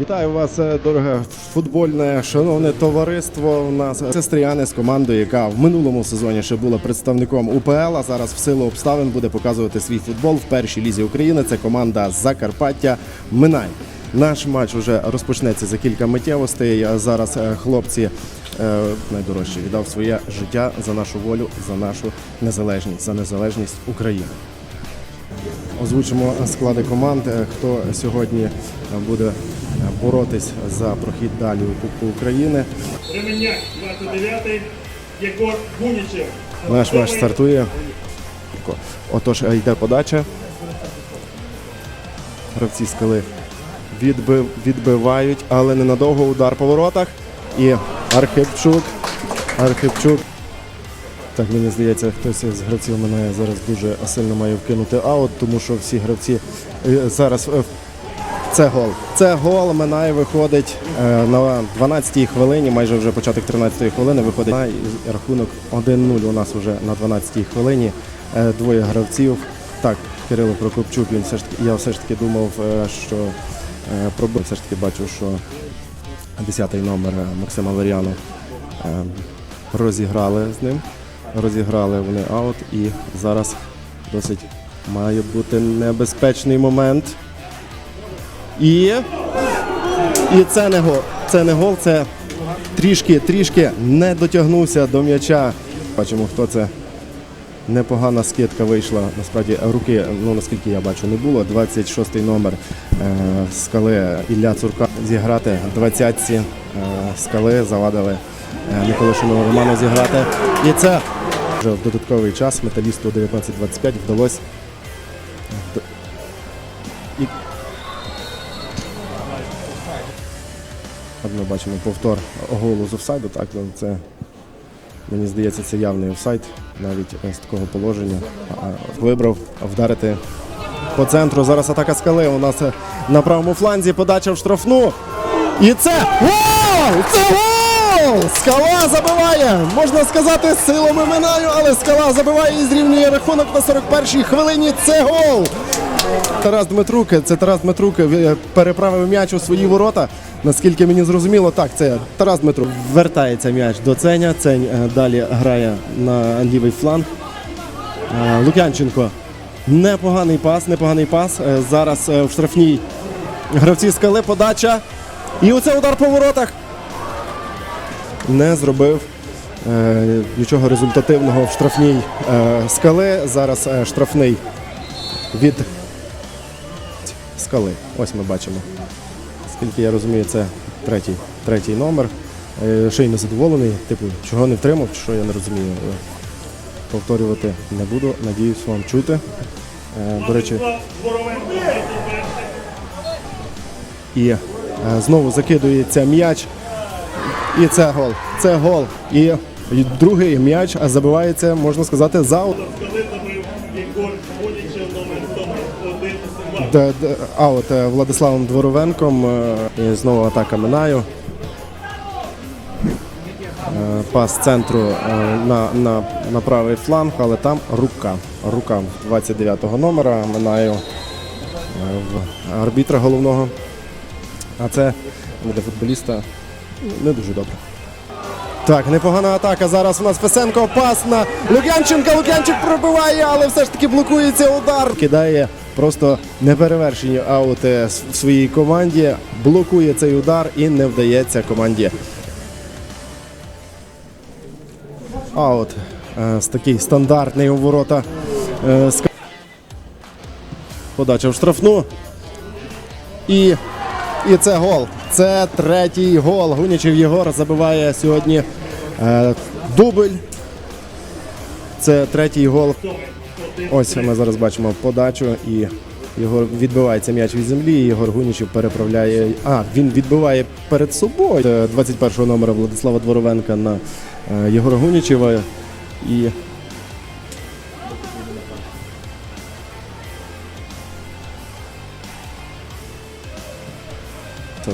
Вітаю вас, е, дороге футбольне шановне товариство. У нас сестрияни з командою, яка в минулому сезоні ще була представником УПЛ, а зараз в силу обставин буде показувати свій футбол в першій лізі України. Це команда Закарпаття Минай. Наш матч вже розпочнеться за кілька миттєвостей. Зараз е, хлопці е, найдорожче віддав своє життя за нашу волю, за нашу незалежність, за незалежність України. Озвучимо склади команд, хто сьогодні буде боротись за прохід далі у Кубку України. Ременяк, 29-й, Єгор Гунічев. Наш матч стартує. Отож, е, йде подача. Гравці скали відбив, відбивають, але ненадовго удар по воротах. І Архипчук. Архипчук. Так, мені здається, хтось із гравців мене зараз дуже сильно має вкинути аут, тому що всі гравці е, зараз е, це гол. Це гол. Минає виходить е, на 12-й хвилині, майже вже початок 13-ї хвилини. Виходить рахунок 1-0 у нас вже на 12-й хвилині. Е, Двоє гравців. Так, Кирило Прокопчук, він все ж таки, я все ж таки думав, е, що пробив. Все ж таки бачу, що 10-й номер Максима Ларіану е, розіграли з ним. Розіграли вони аут і зараз досить має бути небезпечний момент. І, і це не гол. Це не гол, це трішки, трішки не дотягнувся до м'яча. Бачимо, хто це. Непогана скидка вийшла. Насправді руки, ну наскільки я бачу, не було. 26-й номер е, скали Ілля Цурка зіграти. 20-ці е, скали завадили е, Миколишину Роману зіграти. І це вже в додатковий час металісту 19-25 вдалося. От ми бачимо повтор голу з офсайду. Так, ну, це мені здається, це явний офсайд, навіть з такого положення. Вибрав вдарити по центру. Зараз атака скали. У нас е, на правому фланзі подача в штрафну. І це гол! Це гол! Скала забиває! Можна сказати, силами минаю, але скала забиває і зрівнює рахунок на 41-й хвилині. Це гол! Тарас Дмитрук, це Тарас Дмитрук е, переправив м'яч у свої ворота. Наскільки мені зрозуміло, так, це Тарас Дмитрук. Вертається м'яч до Ценя. Цень е, далі грає на лівий фланг. Е, Лук'янченко. Непоганий пас, непоганий пас. Зараз в штрафній гравці скали подача. І оце удар по воротах. Не зробив нічого результативного в штрафній скали. Зараз штрафний від скали. Ось ми бачимо. Скільки я розумію, це третій, третій номер. Е, й не задоволений. Типу, чого не втримав, що я не розумію. Е, Повторювати не буду. Надіюсь вам чути. Е, До речі, і знову закидується м'яч. І це гол. Це гол. І другий м'яч забивається, можна сказати, за аут е, Владиславом Дворовенком. е, І знову атака Минаю. Е, Пас центру е, на, на, на правий фланг, але там рука. Рука 29-го номера. Минаю е, в арбітра головного. А це для футболіста не дуже добре. Так, непогана атака. Зараз у нас Фесенко. Пас на Лук'янченка. Лук'янчик пробиває, але все ж таки блокується удар. Кидає просто неперевершені аути в своїй команді. Блокує цей удар і не вдається команді. Аут. Е, з такий стандартний у ворота. Е, Подача в штрафну. І, і це гол. Це третій гол. Гунічев Єгор забиває сьогодні е, дубль. Це третій гол. Ось ми зараз бачимо подачу і Єгор відбивається м'яч від землі. і Єгор Гунічев переправляє. А, він відбиває перед собою Е, 21-го номера Владислава Дворовенка на е, Єгора Гунічева. І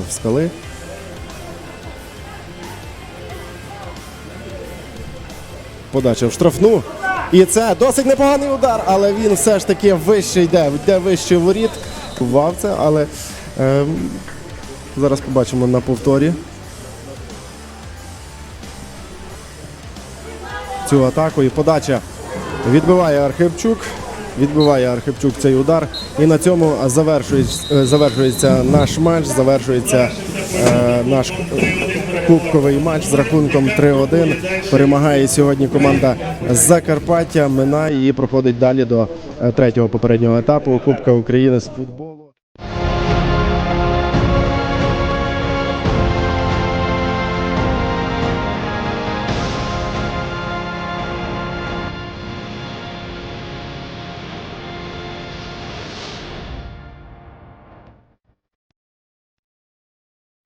в скали. Подача в штрафну. І це досить непоганий удар, але він все ж таки вище йде, йде вище воріт. Вав це, але ем, Зараз побачимо на повторі. Цю атаку і подача відбиває Архипчук. Відбиває Архипчук цей удар. І на цьому завершується, е, завершується наш матч, завершується е, наш кубковий матч з рахунком 3-1. Перемагає сьогодні команда Закарпаття. Минає і проходить далі до е, третього попереднього етапу Кубка України з футболу.